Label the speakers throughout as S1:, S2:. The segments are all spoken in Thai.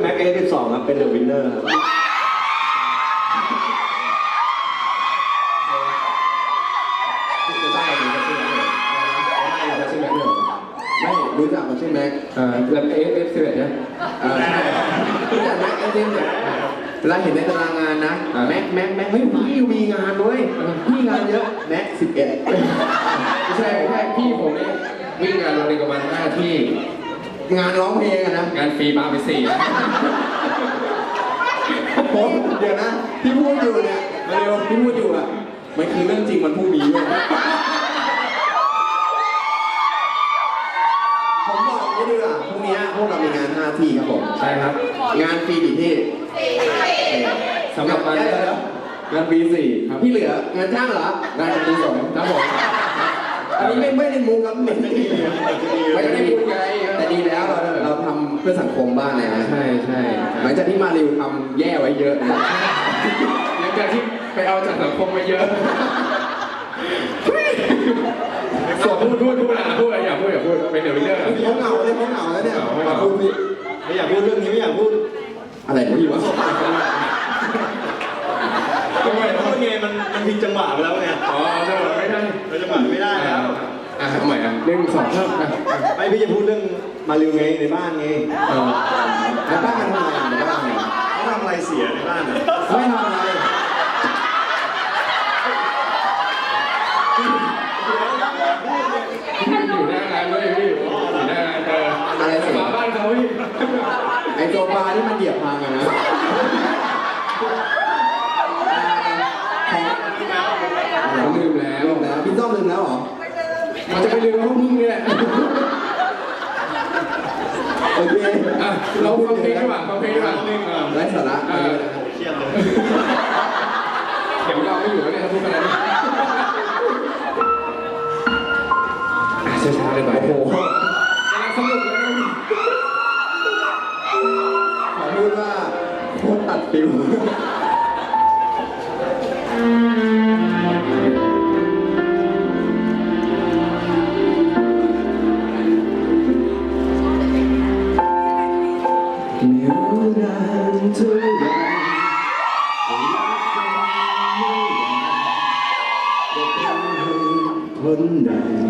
S1: แม็กเอสิบสองครับเป็นเดอะวินเนอร์ครับ
S2: จะได้หรือจะชื่อแม็กเลยได้หรือจะชื่อแม็กเลย
S3: ไม่รู้จักมันใช่ไหม
S2: อ่าแล้วเอฟเอฟสิบเอ็ดนะ
S3: เออใช่รู้จักแม็กเอเจนเนี่ยเวลาเห็นในตารางงานนะ
S2: อ่า
S3: แม็กแม็กแม็กเฮ้ยพี่มีงานด้วยพี่งานเยอะแม็กสิบเอ็ด
S2: ไม่ใช่ไม่ใช่พี่ผมเนี่ยวิ่งงานโรงเรียนประมาณห้าที่
S3: งานร้องเพลงอะนะ
S2: งานฟรีปาไปสี่อะ
S3: ผมเดี๋ยวนะที่พูดอยู่เนี่ยมาเร็วที่พูดอยู่อะมันคือเรื่องจริงมันพรุ่งนี้เว้ยผมบอกนี่ดีกว่าพรุ่งนี้พวกเรามีงานห้าที่ครับผม
S2: ใช่ครับ
S3: งานฟรีกี่ที่
S2: สำหรับงาน
S3: เดี๋ยวเดี๋ยว
S2: งานฟรีสี่ครับ
S3: ที่เหลืองานจ้างเหรอ
S2: งานฟรีสองครับผม
S3: อันนี้ไม่ไม่ได้มุกครับไม่ได้ไม่ได้มุก
S2: ไง
S3: แต่ดีแล้วเราเราทำเพื่อสังคมบ้างนะ
S2: ใช่ใช่
S3: หลังจากที่มาริวทำแย่ไว้เยอะนะ
S2: หลังจากที่ไปเอาจากสังคมมาเยอะส่วนพูดพูดพูดนะพูดอย่าพูดอย่าพูดเป็นเดี๋ยววินเนอร์
S3: เขาเหงาเลยเขาเหงาแล้วเนี่ย
S2: เหงาเหงา
S3: มาพูดสิ
S1: ไม่อยากพูดเรื่องนี้ไม่อยากพูด
S3: อะไรของพี่วะ
S1: ทำไมพูดไงมันมันผิดจังหวะไปแล้วไง
S2: อ๋อจังหวะไม่ได้
S1: เราจังหวะไม่ได้แล้ว
S2: อะทำไมอะ หนึ่งสองเพิ่มอะ
S1: ไม่พี่จะพูดเรื่องมาริวไงในบ้านไง
S2: เออ
S3: แล้วบ้านมันทำอะไรในบ้านเนี่ย
S1: เขาทำอะไรเสียในบ้านอะ
S3: ไม่ทำอะไร
S2: อยู่หน้างานด้วยพี่อยู่หน้างานเออ
S3: อะไรเสีย
S2: มาบ้านเขาพี่
S3: ไอโซฟาที่มันเหยียบพังอะนะของ
S2: ผมลืมแล้ว
S3: ลืมแล้วพี่ต้อมลืมแล้วเหรอ
S2: มันจะไปลืมพวกมึงเนี่ย
S3: โอเค
S2: อะเราฟังเพลงดีกว่าฟังเพลงดีกว่า
S3: ไร้สาระ
S2: เออ
S1: เครียดเลย
S2: เดี๋ยวเราไม่อยู่แล้วเนี่ยถ้าพูดกันแล้วเนี่ยอะช้าๆเลยไป
S3: โอ้โห
S2: กำลังสนุกเลยนะพี่
S3: ขอพูดว่าโคตรตัดฟิวาน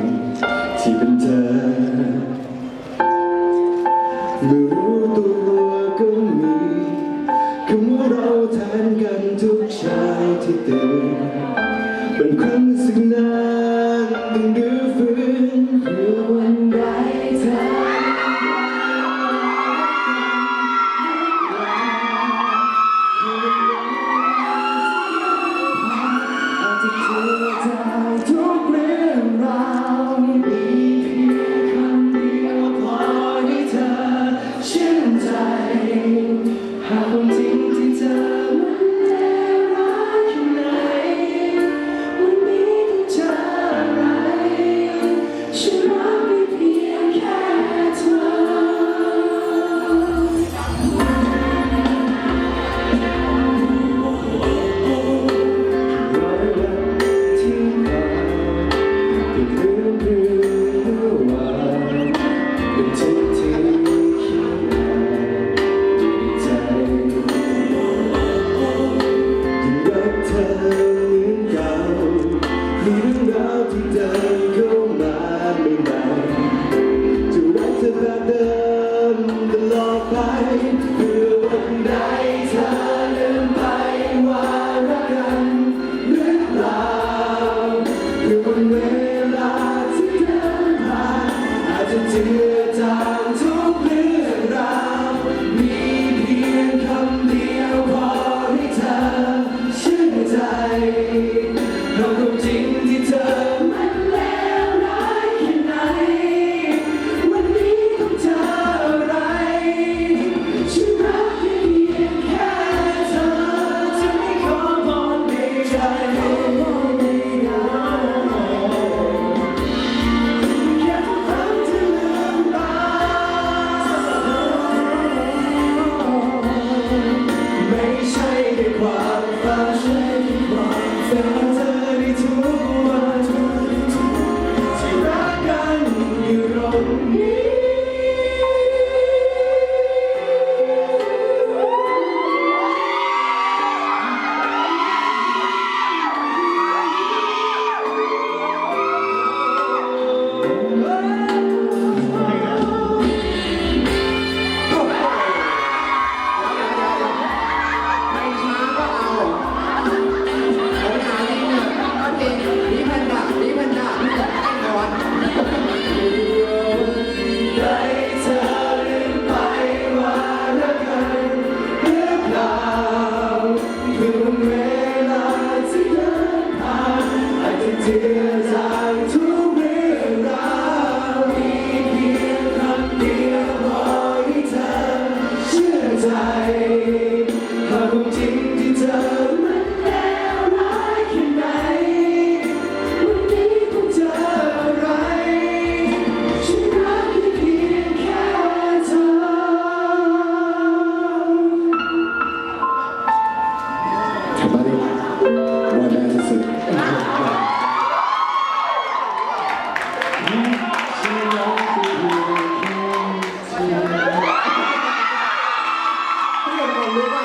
S3: รู้ป่ะ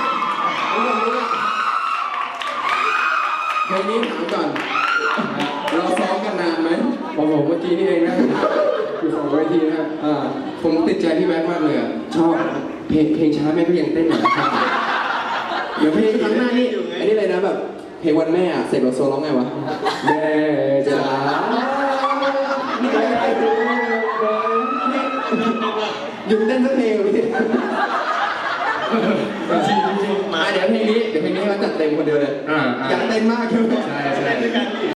S3: ทุกคนรู้ป่ะเพลงนี้ถามก่อน เราซ้อมกันนานไหมบอกผมเมื่อ
S2: กี้นี่เองนะอยู่สองเวทีนะอ่าผมติดใจพี่แบ๊กมากเลยอะชอบ เพลงเพลงช้าแม่ก็ยังเต้นอยู่นะครับเดี๋ยวเพลงครั้งหน้านี่
S3: อันนี้เลยนะแบบเพลงวันแม่อะเสร็จแล้วโซร้องไงวะ
S2: แม่จ๋าหยุดเต้นสักเพลงพี่ี้เดี๋ยวเพลงนี้เขาจัดเต็มคนเดียวเลย
S4: อ่าอ
S2: ยากเต้นมากใช่ไหม
S3: ใช
S2: ่ใช่ เต้ด้วยกัน
S1: ดิ